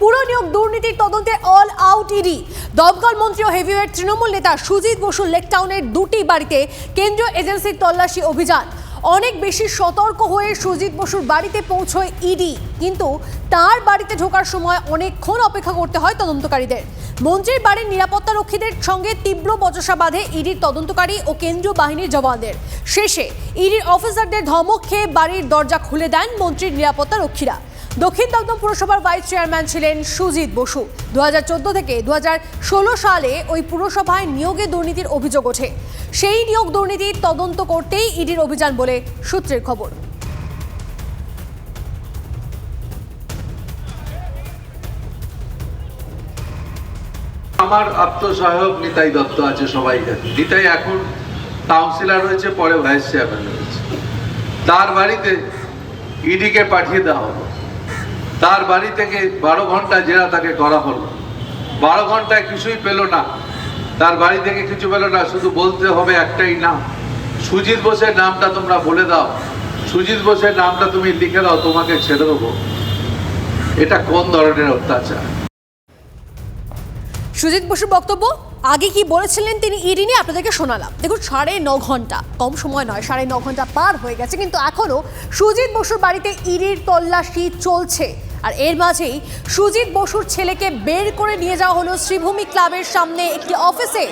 পুরো নিয়োগ দুর্নীতির তদন্তে অল আউট ইডি দমকল মন্ত্রী ও হেভিওয়েট তৃণমূল নেতা সুজিত বসু লেকটাউনের দুটি বাড়িতে কেন্দ্রীয় এজেন্সির তল্লাশি অভিযান। অনেক বেশি সতর্ক হয়ে সুজিত বসুর বাড়িতে পৌঁছয় ইডি কিন্তু তার বাড়িতে ঢোকার সময় অনেকক্ষণ অপেক্ষা করতে হয় তদন্তকারীদের। মন্ত্রীর বাড়ির নিরাপত্তা রক্ষীদের সঙ্গে তীব্র বচসা বাঁধে ইডির তদন্তকারী ও কেন্দ্রীয় বাহিনীর জওয়ানদের। শেষে ইডির অফিসারদের ধমক খেয়ে বাড়ির দরজা খুলে দেন মন্ত্রীর নিরাপত্তা রক্ষীরা। দক্ষিণ দমদম পুরসভার ভাইস চেয়ারম্যান ছিলেন সুজিত বসু। দু থেকে দু সালে ওই পুরসভায় নিয়োগে দুর্নীতির অভিযোগ ওঠে। সেই নিয়োগ দুর্নীতির তদন্ত করতেই ইডির অভিযান বলে সূত্রের খবর। আমার আত্মসহায়ক নিতাই দত্ত আছে সবাই জানে। নিতাই এখন কাউন্সিলর হয়েছে, পরে ভাইস চেয়ারম্যান রয়েছে তার বাড়িতে ইডিকে পাঠিয়ে দেওয়া হলো। তার বাড়ি থেকে বারো ঘণ্টা জেরা তাকে করা হলো। বারো ঘন্টায় কিছুই পেল না। তার বাড়ি থেকে কিছু পেল না, শুধু বলতে হবে একটাই নাম। সুজিত বোসের নামটা তোমরা বলে দাও। সুজিত বোসের নামটা তুমি লিখে দাও, তোমাকে ছেড়ে দেবো। এটা কোন ধরনের অত্যাচার? সুজিত বসুর বক্তব্য, আগে কি বলেছিলেন তিনি ইডি নিয়ে আপনাদেরকে শোনালাম। দেখুন, সাড়ে ন ঘণ্টা, কম সময় নয়, সাড়ে ন ঘণ্টা পার হয়ে গেছে, কিন্তু এখনও সুজিত বসুর বাড়িতে ইডির তল্লাশি চলছে। আর এর মাঝেই সুজিত বসুর ছেলেকে বের করে নিয়ে যাওয়া হলো শ্রীভূমি ক্লাবের সামনে একটি অফিসে।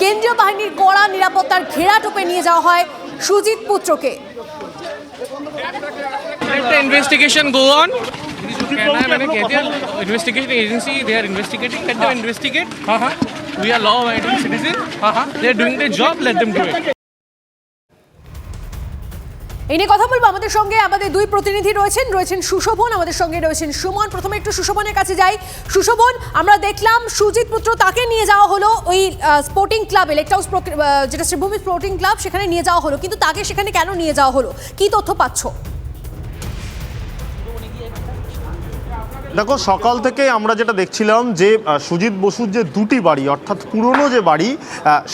কেন্দ্রীয় বাহিনীর কড়া নিরাপত্তার ঘেরা টোপে নিয়ে যাওয়া হয় সুজিত পুত্রকে। Investigation go on investigation agency they are investigate job late এই নিয়ে কথা বলব আমাদের সঙ্গে আমাদের দুই প্রতিনিধি রয়েছেন রয়েছেন সুশোভন, আমাদের সঙ্গে রয়েছেন সুমন। প্রথমে একটু সুশোভনের কাছে যাই। সুশোভন, আমরা দেখলাম সুজিত পুত্র তাকে নিয়ে যাওয়া হলো ওই স্পোর্টিং ক্লাব লেক হাউস যেটা শ্রীভূমি স্পোর্টিং ক্লাব সেখানে নিয়ে যাওয়া হলো। কিন্তু তাকে সেখানে কেন নিয়ে যাওয়া হলো? কি তথ্য পাচ্ছ? দেখো, সকাল থেকে আমরা যেটা দেখছিলাম যে সুজিত বসুর যে দুটি বাড়ি, অর্থাৎ পুরনো যে বাড়ি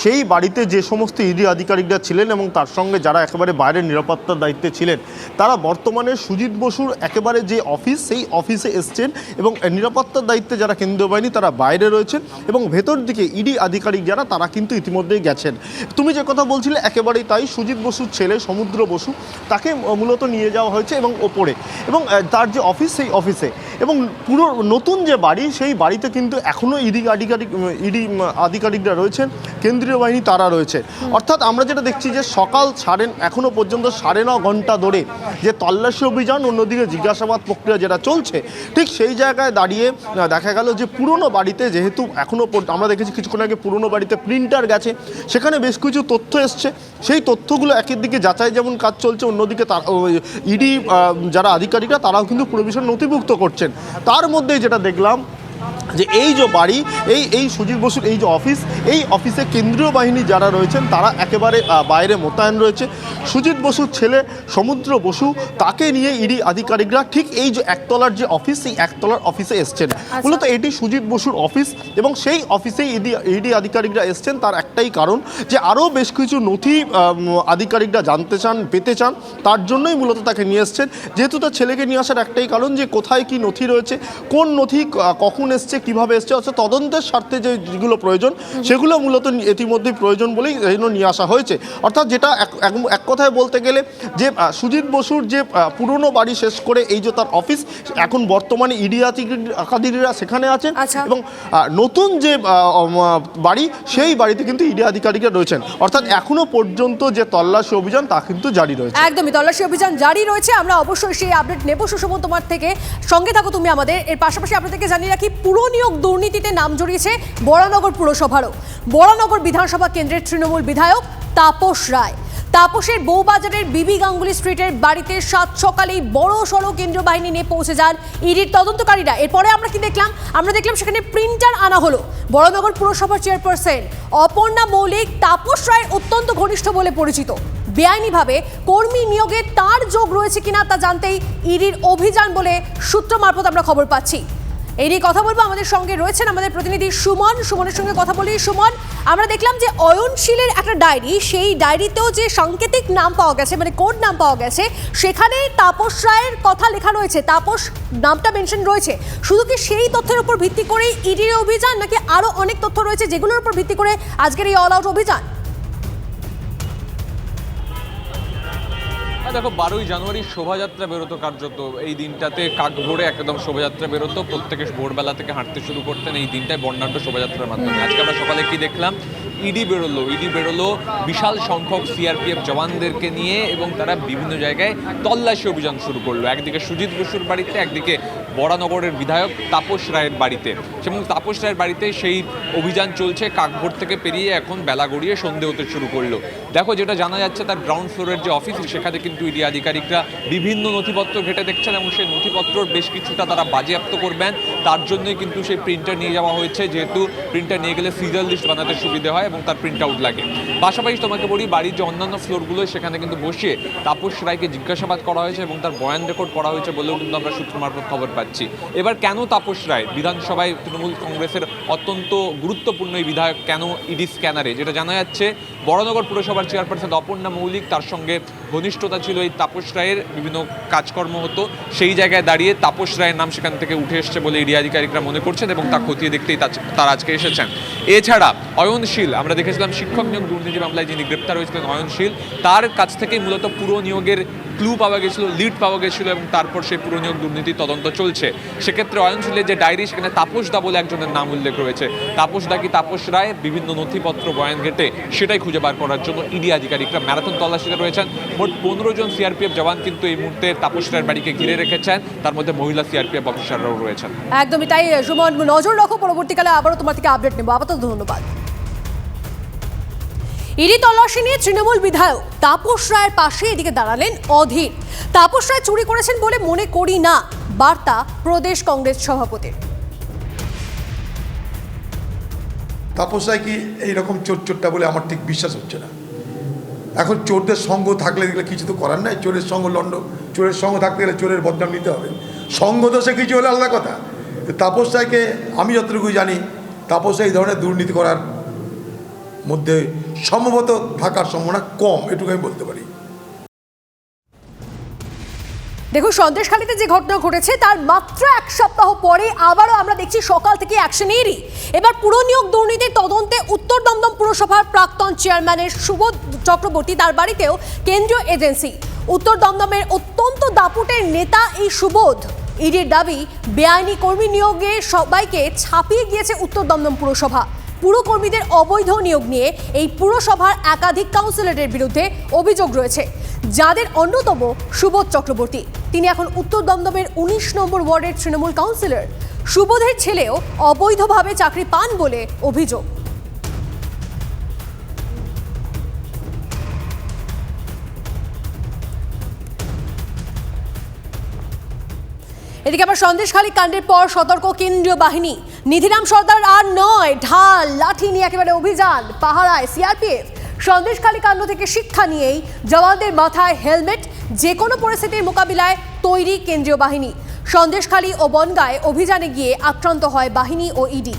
সেই বাড়িতে যে সমস্ত ইডি আধিকারিকরা ছিলেন এবং তার সঙ্গে যারা একেবারে বাইরের নিরাপত্তার দায়িত্বে ছিলেন, তারা বর্তমানে সুজিত বসুর একেবারে যে অফিস, সেই অফিসে এসছেন এবং নিরাপত্তার দায়িত্বে যারা কেন্দ্রীয় বাহিনী, তারা বাইরে রয়েছেন এবং ভেতর দিকে ইডি আধিকারিক যারা, তারা কিন্তু ইতিমধ্যেই গেছেন। তুমি যে কথা বলছিলে, একেবারেই তাই, সুজিত বসুর ছেলে সমুদ্র বসু, তাকে মূলত নিয়ে যাওয়া হয়েছে এবং ওপরে। এবং তার যে অফিস, সেই অফিসে। এবং পুরো নতুন যে বাড়ি সেই বাড়িতে কিন্তু এখনও ইডি আধিকারিক ইডি আধিকারিকরা রয়েছেন কেন্দ্রীয় বাহিনী তারা রয়েছে। অর্থাৎ আমরা যেটা দেখছি যে সকাল সাড়ে এখনও পর্যন্ত সাড়ে ন ঘণ্টা ধরে যে তল্লাশি অভিযান অন্যদিকে জিজ্ঞাসাবাদ প্রক্রিয়া যেটা চলছে ঠিক সেই জায়গায় দাঁড়িয়ে দেখা গেল যে পুরনো বাড়িতে যেহেতু এখনও আমরা দেখেছি কিছুক্ষণ আগে পুরনো বাড়িতে প্রিন্টার গেছে সেখানে বেশ কিছু তথ্য এসছে। সেই তথ্যগুলো একের দিকে যাচাই যেমন কাজ চলছে অন্যদিকে তার ইডি যারা আধিকারিকরা তারাও কিন্তু পুরো বিষয় নথিভুক্ত করছেন। তার মধ্যেই যেটা দেখলাম যে এই যে বাড়ি এই এই সুজিত বসুর এই যে অফিস এই অফিসে কেন্দ্রীয় বাহিনী যারা রয়েছেন তারা একেবারে বাইরে মোতায়েন রয়েছে। সুজিত বসুর ছেলে সমুদ্র বসু তাকে নিয়ে ইডি আধিকারিকরা ঠিক এই যে একতলার যে অফিস সেই একতলার অফিসে এসছেন। মূলত এটি সুজিত বসুর অফিস এবং সেই অফিসে ইডি ইডি আধিকারিকরা এসছেন। তার একটাই কারণ যে আরও বেশ কিছু নথি আধিকারিকরা জানতে চান পেতে চান তার জন্যই মূলত তাকে নিয়ে এসছেন। যেহেতু তার ছেলেকে নিয়ে আসার একটাই কারণ যে কোথায় কি নথি রয়েছে কোন নথি কখন এসছে কীভাবে এসছে অর্থাৎ তদন্তের স্বার্থে যেগুলো প্রয়োজন সেগুলো মূলত ইতিমধ্যেই প্রয়োজন বলেই জন্য নিয়ে আসা হয়েছে। অর্থাৎ যেটা এক- কথায় বলতে গেলে যে সুজিত বসুর যে পুরনো বাড়ি শেষ করে এই যে তার অফিস এখন বর্তমানে ইডি আধিকারিকরা সেখানে আছেন আচ্ছা। এবং নতুন যে বাড়ি সেই বাড়িতে কিন্তু ইডি আধিকারিকরা রয়েছেন। অর্থাৎ এখনও পর্যন্ত যে তল্লাশি অভিযান তা কিন্তু জারি রয়েছে। একদমই তল্লাশি অভিযান জারি রয়েছে। আমরা অবশ্যই সেই আপডেট নেব সুশোভন তোমার থেকে। সঙ্গে থাকো তুমি আমাদের। এর পাশাপাশি আপনাদেরকে জানিয়ে রাখি পুরো নিয়োগ দুর্নীতিতে নাম জড়িয়েছে বরানগর পুরসভারও। বরানগর বিধানসভা কেন্দ্রের তৃণমূল বিধায়ক তাপস রায়। তাপসের বউবাজারের বিবি গাঙ্গুলি স্ট্রিটের বাড়িতে সাত সকালেই বড় সড়ো কেন্দ্রীয় বাহিনী নিয়ে পৌঁছে যান ইডির তদন্তকারীরা। এরপরে আমরা কি দেখলাম? আমরা দেখলাম সেখানে প্রিন্টার আনা হলো বড়নগর পুরসভার চেয়ারপারসন অপর্ণা মৌলিক, তাপস রায়ের অত্যন্ত ঘনিষ্ঠ বলে পরিচিত। বেআইনিভাবে কর্মী নিয়োগে তার যোগ রয়েছে কিনা তা জানতেই ইডির অভিযান বলে সূত্র মারফত আমরা খবর পাচ্ছি। এই নিয়ে কথা বলব। আমাদের সঙ্গে রয়েছেন আমাদের প্রতিনিধি সুমন। সুমনের সঙ্গে কথা বলি। সুমন, আমরা দেখলাম যে অয়নশীলের একটা ডায়েরি, সেই ডায়েরিতেও যে সাংকেতিক নাম পাওয়া গেছে মানে কোড নাম পাওয়া গেছে, সেখানে তাপস রায়ের কথা লেখা রয়েছে। তাপস, নামটা মেনশন রয়েছে। শুধু কি সেই তথ্যের উপর ভিত্তি করেই ইডির অভিযান, নাকি আরও অনেক তথ্য রয়েছে যেগুলোর উপর ভিত্তি করে আজকের এই অল আউট অভিযান? দেখো, বারোই জানুয়ারি শোভাযাত্রা বেরোতো কার্যত। এই দিনটাতে কাক ভোরে একদম শোভাযাত্রা বেরোতো। প্রত্যেকে ভোরবেলা থেকে হাঁটতে শুরু করতেন এই দিনটায় বর্ণাঢ্য শোভাযাত্রার মাধ্যমে। আজকে আমরা সকালে কি দেখলাম? ইডি বেরোলো। ইডি বেরোলো বিশাল সংখ্যক সিআরপিএফ জওয়ানদেরকে নিয়ে এবং তারা বিভিন্ন জায়গায় তল্লাশি অভিযান শুরু করল। একদিকে সুজিত বসুর বাড়িতে, একদিকে বরানগরের বিধায়ক তাপস রায়ের বাড়িতে। এবং তাপস রায়ের বাড়িতে সেই অভিযান চলছে কাকভোর থেকে পেরিয়ে এখন বেলা গড়িয়ে সন্ধে হতে শুরু করল। দেখো, যেটা জানা যাচ্ছে, তার গ্রাউন্ড ফ্লোরের যে অফিস সেখানে কিন্তু ইডি আধিকারিকরা বিভিন্ন নথিপত্র ঘেটে দেখছেন এবং সেই নথিপত্রর বেশ কিছুটা তারা বাজেয়াপ্ত করবেন। তার জন্যই কিন্তু সেই প্রিন্টার নিয়ে যাওয়া হয়েছে, যেহেতু প্রিন্টার নিয়ে গেলে সিরিয়াল লিস্ট বানাতে সুবিধা হয় এবং তার প্রিন্ট আউট লাগে। পাশাপাশি তোমাকে বলি, বাড়ির যে অন্যান্য ফ্লোরগুলো সেখানে কিন্তু বসিয়ে তাপস রায়কে জিজ্ঞাসাবাদ করা হয়েছে এবং তার বয়ান রেকর্ড করা হয়েছে বলেও কিন্তু আমরা সূত্র মারফত খবর পাচ্ছি। এবার কেন তাপস রায়? বিধানসভায় তৃণমূল কংগ্রেসের অত্যন্ত গুরুত্বপূর্ণ এই বিধায়ক কেন ইডি স্ক্যানারে? যেটা জানা যাচ্ছে, বড়নগর পুরসভার চেয়ারপারসন অপর্ণা মৌলিক তার সঙ্গে ঘনিষ্ঠতা ছিল এই তাপস রায়ের। বিভিন্ন কাজকর্ম হতো। সেই জায়গায় দাঁড়িয়ে তাপস রায়ের নাম সেখান থেকে উঠে এসছে বলে ইডি আধিকারিকরা মনে করছেন এবং তা খতিয়ে দেখতেই তারা আজকে এসেছেন। এছাড়া অয়নশীল, আমরা দেখেছিলাম শিক্ষক নিয়োগ দুর্নীতি মামলায় যিনি গ্রেপ্তার হয়েছিলেন অয়নশীল, তার কাছ থেকেই মূলত পুরো নিয়োগের ক্লু পাওয়া গেছিল লিড পাওয়া গেছিল এবং তারপর সেই পুরো নিয়োগ দুর্নীতি তদন্ত চলছে। সেক্ষেত্রে অয়নশীলের যে ডায়েরি, সেখানে তাপস দা বলে একজনের নাম উল্লেখ রয়েছে। তাপস দা কি তাপস রায় বিভিন্ন নথিপত্র বয়ান ঘেটে সেটাই খুঁজে বার করার জন্য ইডি আধিকারিকরা ম্যারাথন তল্লাশিতে রয়েছেন। মোট পনেরো জন সিআরপিএফ জওয়ান কিন্তু এই মুহূর্তে তাপস রায়ের বাড়িকে ঘিরে রেখেছেন। তার মধ্যে মহিলা সিআরপিএফ অফিসাররাও রয়েছেন। একদমই তাই। সুমন, নজর রাখো, পরবর্তীকালে আবারও তোমার থেকে আপডেট নেব। আপাতত ধন্যবাদ। ইডি তল্লাশি নিয়ে তৃণমূল বিধায়ক তাপস রায়ের পাশে এদিকে দাঁড়ালেন অধীর। তাপস রায় চুরি করেছেন বলে মনে করি না। বার্তা প্রদেশ কংগ্রেস সভাপতির। তাপস রায় কি এইরকম চোর চোরটা বলে আমার ঠিক বিশ্বাস হচ্ছে না? এখন চোরদের সঙ্গ থাকলে দেখলে কিছু তো করার নাই। চোরের সঙ্গ লন্ড, চোরের সঙ্গ থাকতে গেলে চোরের বদনাম নিতে হবে। সঙ্গ দোষে কিছু হলে আলাদা কথা। তাপস রায়কে আমি যতটুকু জানি, তাপস এই ধরনের দুর্নীতি করার মধ্যে সম্ভবত থাকার সম্ভাবনা কম, এটুকু আমি বলতে পারি। দেখুন, সন্দেশখালীতে যে ঘটনা ঘটেছে, তার মাত্র এক সপ্তাহ পরে আবারও আমরা দেখছি সকাল থেকে অ্যাকশনেরই। এবার পুর নিয়োগ দুর্নীতির তদন্তে উত্তর দমদম পুরসভার প্রাক্তন চেয়ারম্যানের সুবোধ চক্রবর্তী তার বাড়িতেও কেন্দ্রীয় এজেন্সি। উত্তর দমদমের অত্যন্ত দাপুটের নেতা এই সুবোধ, ইডির দাবি, বেআইনি কর্মী নিয়োগে সবাইকে ছাপিয়ে গিয়েছে উত্তর দমদম পুরসভা। পুরকর্মীদের অবৈধ নিয়োগ নিয়ে এই পুরসভার একাধিক কাউন্সিলরের বিরুদ্ধে অভিযোগ রয়েছে। যাদের অন্যতম সুবোধ চক্রবর্তী। তিনি এখন উত্তর দমদমের উনিশ নম্বর ওয়ার্ডের তৃণমূল কাউন্সিলর। সুবোধের ছেলেও অবৈধভাবে চাকরি পান বলে অভিযোগ। এদিকে আবার সন্দেশখালী কাণ্ডের পর সতর্ক কেন্দ্রীয় বাহিনী। নিধিরাম সর্দার আর নয়, ঢাল, লাঠি নিয়ে একেবারে অভিযান, পাহারায় সিআরপিএফ। সন্দেশখালী কাণ্ড থেকে শিক্ষা নিয়েই জওয়ানদের মাথায় হেলমেট যে কোনো পরিস্থিতির মোকাবিলায় তৈরি কেন্দ্রীয় বাহিনী। সন্দেশখালী ও বনগায় অভিযানে গিয়ে আক্রান্ত হয় বাহিনী ও ইডি।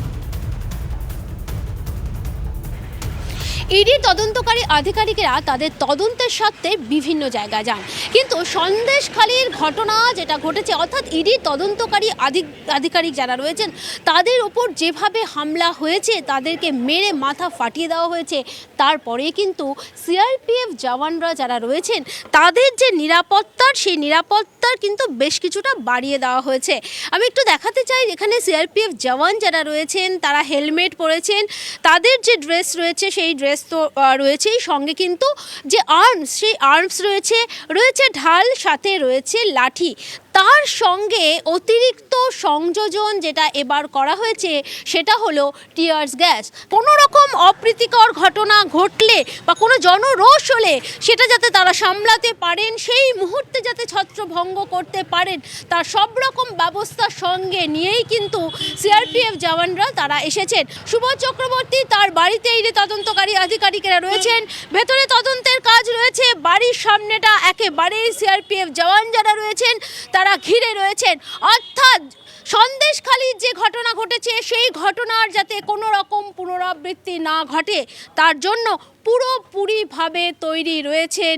ইডি তদন্তকারী আধিকারিকেরা তাদের তদন্তের স্বার্থে বিভিন্ন জায়গায় যান। কিন্তু সন্দেশখালীর ঘটনা যেটা ঘটেছে, অর্থাৎ ইডি তদন্তকারী আধিক- আধিকারিক যারা রয়েছেন, তাদের উপর যেভাবে হামলা হয়েছে, তাদেরকে মেরে মাথা ফাটিয়ে দেওয়া হয়েছে, তারপরে কিন্তু সিআরপিএফ জওয়ানরা যারা রয়েছেন, তাদের যে নিরাপত্তার, সেই নিরাপত্তার কিন্তু বেশ কিছুটা বাড়িয়ে দেওয়া হয়েছে। আমি একটু দেখাতে চাই, এখানে সিআরপিএফ জওয়ান যারা রয়েছেন, তারা হেলমেট পরেছেন, তাদের যে ড্রেস রয়েছে, সেই ড্রেস তো রয়েছেই। সঙ্গে কিন্তু যে আর্মস সেই আর্মস রয়েছে রয়েছে ঢাল সাথে রয়েছে লাঠি। তার সঙ্গে অতিরিক্ত সংযোজন যেটা এবার করা হয়েছে, সেটা হলো টিয়ার্স গ্যাস কোনো রকম অপ্রীতিকর ঘটনা ঘটলে বা কোনো জনরোষ হলে সেটা যাতে তারা সামলাতে পারেন, সেই মুহূর্তে যাতে ছত্রভঙ্গ করতে পারেন, তার সব রকম ব্যবস্থা সঙ্গে নিয়েই কিন্তু সিআরপিএফ জওয়ানরা তারা এসেছেন। সুবোধ চক্রবর্তী তার বাড়িতে এই যে তদন্তকারী আধিকারিকেরা রয়েছেন, ভেতরে তদন্তের কাজ রয়েছে, বাড়ির সামনেটা একেবারেই সিআরপিএফ জওয়ান যারা রয়েছেন, তারা ঘিরে রয়েছেন, অর্থাৎ সন্দেশখালির যে ঘটনা ঘটেছে, সেই ঘটনার যাতে কোনো রকম পুনরাবৃত্তি না ঘটে, তার জন্য পুরোপুরিভাবে তৈরি রয়েছেন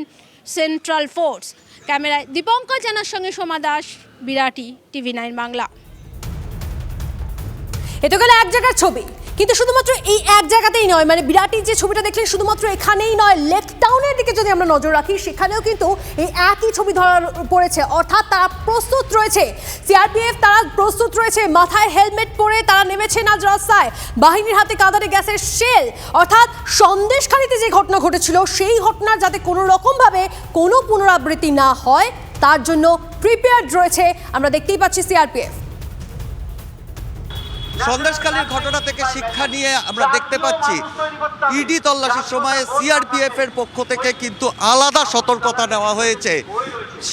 সেন্ট্রাল ফোর্স ক্যামেরায় দীপঙ্কর জানার সঙ্গে সোমা দাস, বিরাটি টিভি নাইন বাংলা। এটা গেল এক জায়গার ছবি। কিন্তু শুধুমাত্র এই এক জায়গাতেই নয় মানে বিরাটির যে ছবিটা দেখলেন শুধুমাত্র এখানেই নয়, লেক টাউনের দিকে যদি আমরা নজর রাখি, সেখানেও কিন্তু এই একই ছবি ধরা পড়েছে। অর্থাৎ তারা প্রস্তুত রয়েছে। সিআরপিএফ তারা প্রস্তুত রয়েছে। মাথায় হেলমেট পরে তারা নেমেছেন আজ রাস্তায়। বাহিনীর হাতে কাঁদানে গ্যাসের শেল। অর্থাৎ সন্দেশখালিতে যে ঘটনা ঘটেছিল, সেই ঘটনার যাতে কোনো রকমভাবে কোনো পুনরাবৃত্তি না হয়, তার জন্য প্রিপেয়ার্ড রয়েছে। আমরা দেখতেই পাচ্ছি সিআরপিএফ। সন্দেশকালীর ঘটনা থেকে শিক্ষা নিয়ে আমরা দেখতে পাচ্ছি, ইডি তল্লাশির সময়ে সিআরপিএফ এর পক্ষ থেকে কিন্তু আলাদা সতর্কতা নেওয়া হয়েছে।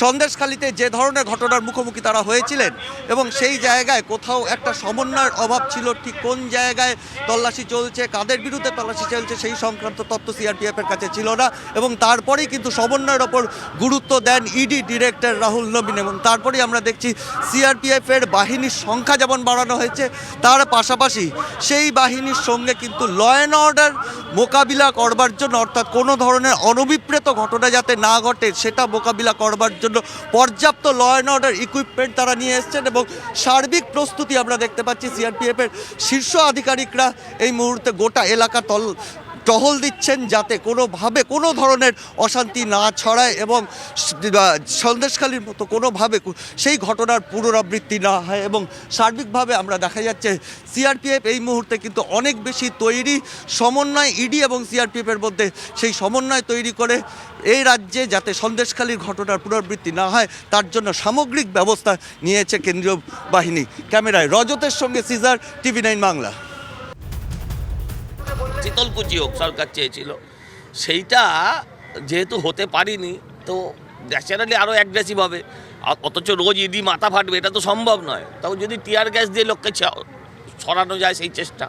সন্দেশখালীতে যে ধরনের ঘটনার মুখোমুখি তারা হয়েছিলেন এবং সেই জায়গায় কোথাও একটা সমন্বয়ের অভাব ছিল, ঠিক কোন জায়গায় তল্লাশি চলছে, কাদের বিরুদ্ধে তল্লাশি চলছে সেই সংক্রান্ত তথ্য সিআরপিএফ এর কাছে ছিল না এবং তারপরেই কিন্তু সমন্বয়ের ওপর গুরুত্ব দেন ইডি ডিরেক্টর রাহুল নবীন এবং তারপরেই আমরা দেখছি সিআরপিএফ এর বাহিনীর সংখ্যা যেমন বাড়ানো হয়েছে তার পাশাপাশি সেই বাহিনীর সঙ্গে কিন্তু ল অ্যান্ড অর্ডার মোকাবিলা করবার জন্য, অর্থাৎ কোনো ধরনের অনভিপ্রেত ঘটনা যাতে না ঘটে, সেটা মোকাবিলা করবার জন্য পর্যাপ্ত ল অ্যান্ড অর্ডার ইকুইপমেন্ট তারা নিয়ে এসছেন এবং সার্বিক প্রস্তুতি আমরা দেখতে পাচ্ছি সিআরপিএফের শীর্ষ আধিকারিকরা এই মুহূর্তে গোটা এলাকা তল টহল দিচ্ছেন যাতে কোনোভাবে কোনো ধরনের অশান্তি না ছড়ায় এবং সন্দেশখালির মতো কোনোভাবে সেই ঘটনার পুনরাবৃত্তি না হয় এবং সার্বিকভাবে আমরা দেখা যাচ্ছে সিআরপিএফ এই মুহূর্তে কিন্তু অনেক বেশি তৈরি সমন্বয় ইডি এবং সিআরপিএফের মধ্যে সেই সমন্বয় তৈরি করে এই রাজ্যে যাতে সন্দেশখালির ঘটনার পুনরাবৃত্তি না হয়, তার জন্য সামগ্রিক ব্যবস্থা নিয়েছে কেন্দ্রীয় বাহিনী। ক্যামেরায় রজতের সঙ্গে সিজার, টিভি নাইন বাংলা। শীতলকুচি হোক, সরকার চেয়েছিল। সেইটা যেহেতু হতে পারিনি, তো ন্যাচারালি আরও অ্যাগ্রেসিভ হবে। অথচ রোজ ইডি মাথা ফাটবে, এটা তো সম্ভব নয়। তাও যদি টিয়ার গ্যাস দিয়ে লোককে সরানো যায় সেই চেষ্টা।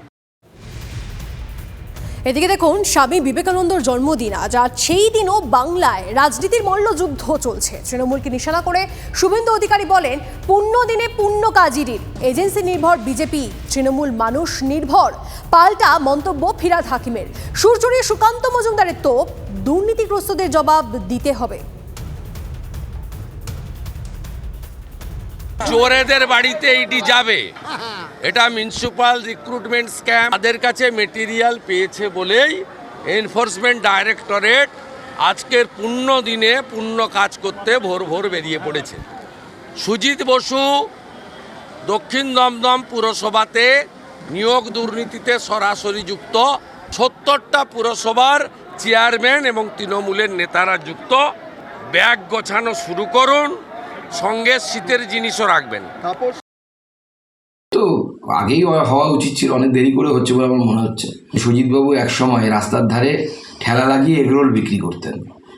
এদিকে দেখুন, স্বামী বিবেকানন্দর জন্মদিন আজ, আর সেই দিনও বাংলায় রাজনীতির মল্লযুদ্ধ চলছে। তৃণমূলকে নিশানা করে শুভেন্দু অধিকারী বলেন, পূর্ণ দিনে পূর্ণ কাজিরির এজেন্সি নির্ভর, বিজেপি। তৃণমূল মানুষ নির্ভর। পাল্টা মন্তব্য ফিরাদ হাকিমের। সুরচুরি সুকান্ত মজুমদারের তোপ, দুর্নীতিগ্রস্তদের জবাব দিতে হবে। চোরেদের বাড়িতে এটি যাবে। এটা মিউনিসিপাল রিক্রুটমেন্ট স্ক্যাম তাদের কাছে মেটেরিয়াল পেয়েছে বলেই এনফোর্সমেন্ট ডাইরেক্টরেট আজকের পূর্ণ দিনে পূর্ণ কাজ করতে ভোর ভোর বেরিয়ে পড়েছে। সুজিত বসু দক্ষিণ দমদম পুরসভাতে নিয়োগ দুর্নীতিতে সরাসরি যুক্ত। সত্তরটা পুরসভার চেয়ারম্যান এবং তৃণমূলের নেতারা যুক্ত। ব্যাগ গোছানো শুরু করুন। সঙ্গে শীতের জিনিসও রাখবেন। তো আগেই হওয়া- হওয়া উচিত ছিল অনেক দেরি করে হচ্ছে বলে আমার মনে হচ্ছে। সুজিতবাবু এক সময় রাস্তার ধারে ঠেলা লাগিয়ে এগরোল বিক্রি করতেন।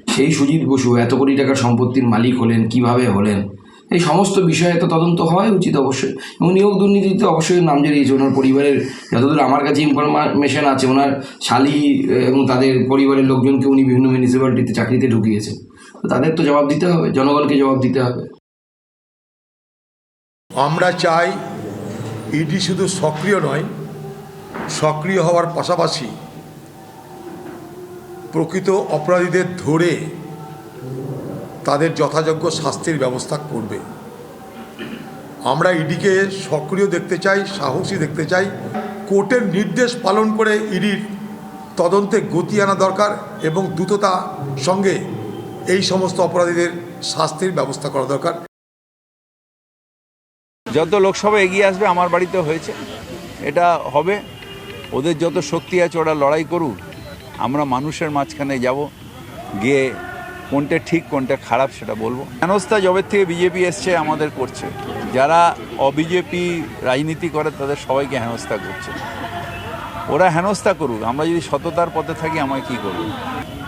সেই সুজিত বসু এত কোটি টাকার সম্পত্তির মালিক হলেন কীভাবে হলেন? এই সমস্ত বিষয়ে তো তদন্ত হওয়াই উচিত অবশ্যই। এবং নিয়োগ দুর্নীতিতে অবশ্যই নাম জড়িয়েছে। ওনার পরিবারের যতদূর আমার কাছে ইনফরমেশন আছে ওনার শালি এবং তাদের পরিবারের লোকজনকে উনি বিভিন্ন মিউনিসিপ্যালিটিতে চাকরিতে ঢুকিয়েছেন। তো তাদের তো জবাব দিতে হবে জনগণকে জবাব দিতে হবে। আমরা চাই ইডি শুধু সক্রিয় নয়, সক্রিয় হওয়ার পাশাপাশি প্রকৃত অপরাধীদের ধরে তাদের যথাযোগ্য শাস্তির ব্যবস্থা করবে। আমরা ইডিকে সক্রিয় দেখতে চাই, সাহসী দেখতে চাই। কোর্টের নির্দেশ পালন করে ইডির তদন্তে গতি আনা দরকার এবং দ্রুততা সঙ্গে এই সমস্ত অপরাধীদের শাস্তির ব্যবস্থা করা দরকার। যত লোকসভা এগিয়ে আসবে, আমার বাড়িতে হয়েছে। এটা হবে। ওদের যত শক্তি আছে, ওরা লড়াই করুক। আমরা মানুষের মাঝখানে যাব, গিয়ে কোনটা ঠিক, কোনটা খারাপ সেটা বলব। হেনস্থা জবের থেকে বিজেপি এসছে, আমাদের করছে। যারা অবিজেপি রাজনীতি করে, তাদের সবাইকে হেনস্থা করছে। ওরা হেনস্থা করুক। আমরা যদি সততার পথে থাকি আমায় কী করবে?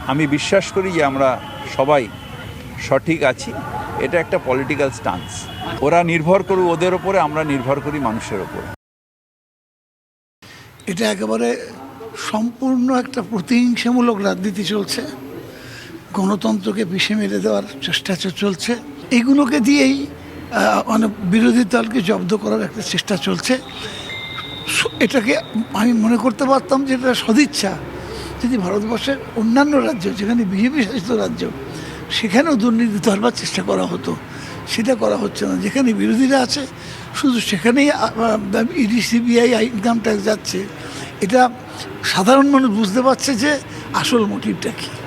আমি বিশ্বাস করি যে আমরা সবাই সঠিক আছি। এটা একটা পলিটিক্যাল স্টান্স ওরা নির্ভর করুক ওদের ওপরে, আমরা নির্ভর করি মানুষের ওপরে। এটা একেবারে সম্পূর্ণ একটা প্রতিহিংসামূলক রাজনীতি চলছে। গণতন্ত্রকে পিষে মেরে দেওয়ার চেষ্টা চলছে। এগুলোকে দিয়েই মানে বিরোধী দলকে জব্দ করার একটা চেষ্টা চলছে। এটাকে আমি মনে করতে পারতাম যে এটা সদিচ্ছা। যদি ভারতবর্ষের অন্যান্য রাজ্য, যেখানে বিজেপি শাসিত রাজ্য সেখানেও দুর্নীতি ধরবার চেষ্টা করা হতো। সেটা করা হচ্ছে না। যেখানে বিরোধীরা আছে, শুধু সেখানেই ইডি, সিবিআই ইনকাম ট্যাক্স যাচ্ছে। এটা সাধারণ মানুষ বুঝতে পারছে যে আসল মোটিভটা কী।